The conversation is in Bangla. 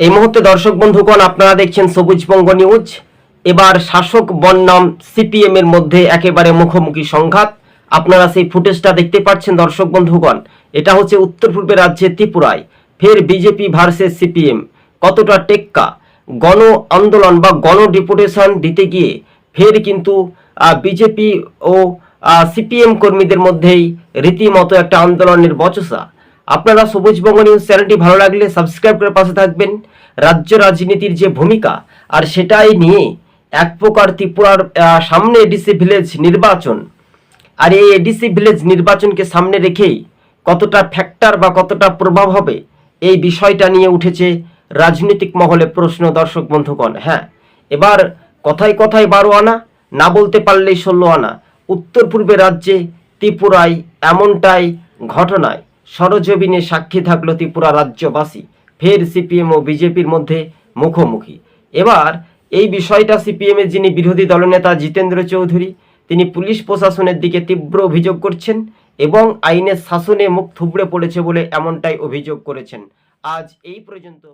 এই মুহূর্তে দর্শক বন্ধুগণ, আপনারা দেখছেন সবুজবঙ্গ নিউজ। এবার শাসক বন্যাম সিপিএম এর মধ্যে একেবারে মুখোমুখি সংঘাত। আপনারা সেই ফুটেজটা দেখতে পাচ্ছেন দর্শক বন্ধুগণ। এটা হচ্ছে উত্তর পূর্বের রাজ্যে ত্রিপুরায়। ফের বিজেপি ভার্সেস সিপিএম। কতটা টেক্কা? গণ আন্দোলন বা গণ ডেপুটেশন দিতে গিয়ে ফের কিন্তু বিজেপি ও সিপিএম কর্মীদের মধ্যেই রীতিমতো একটা আন্দোলনের বচসা। আপনারা সবুজবঙ্গ নিউজ চ্যানেলটি ভালো লাগলে সাবস্ক্রাইব করে পাশে থাকবেন। রাজ্য রাজনীতির যে ভূমিকা, আর সেটাই নিয়ে এক প্রকার ত্রিপুরার সামনে এডিসি ভিলেজ নির্বাচন। আর এই এডিসি ভিলেজ নির্বাচনকে সামনে রেখেই কতটা ফ্যাক্টর বা কতটা প্রভাব হবে, এই বিষয়টা নিয়ে উঠেছে রাজনৈতিক মহলে প্রশ্ন দর্শক বন্ধুগণ। হ্যাঁ এবার কথায় কথায় বারো আনা, না বলতে পারলেই ষোলো আনা। উত্তর পূর্বে রাজ্যে ত্রিপুরায় এমনটাই ঘটনায় সরজমিনে সাক্ষী থাকল ত্রিপুরা রাজ্যবাসী, ফের সিপিএম ও বিজেপির মধ্যে মুখোমুখি। এবার এই বিষয়টা সিপিএমের যিনি বিরোধী দলনেতা জিতেন্দ্র চৌধুরী, তিনি পুলিশ প্রশাসনের দিকে তীব্র অভিযোগ করছেন এবং আইনের শাসনে মুখ থুবড়ে পড়েছে বলে এমনটাই অভিযোগ করেছেন। আজ এই পর্যন্ত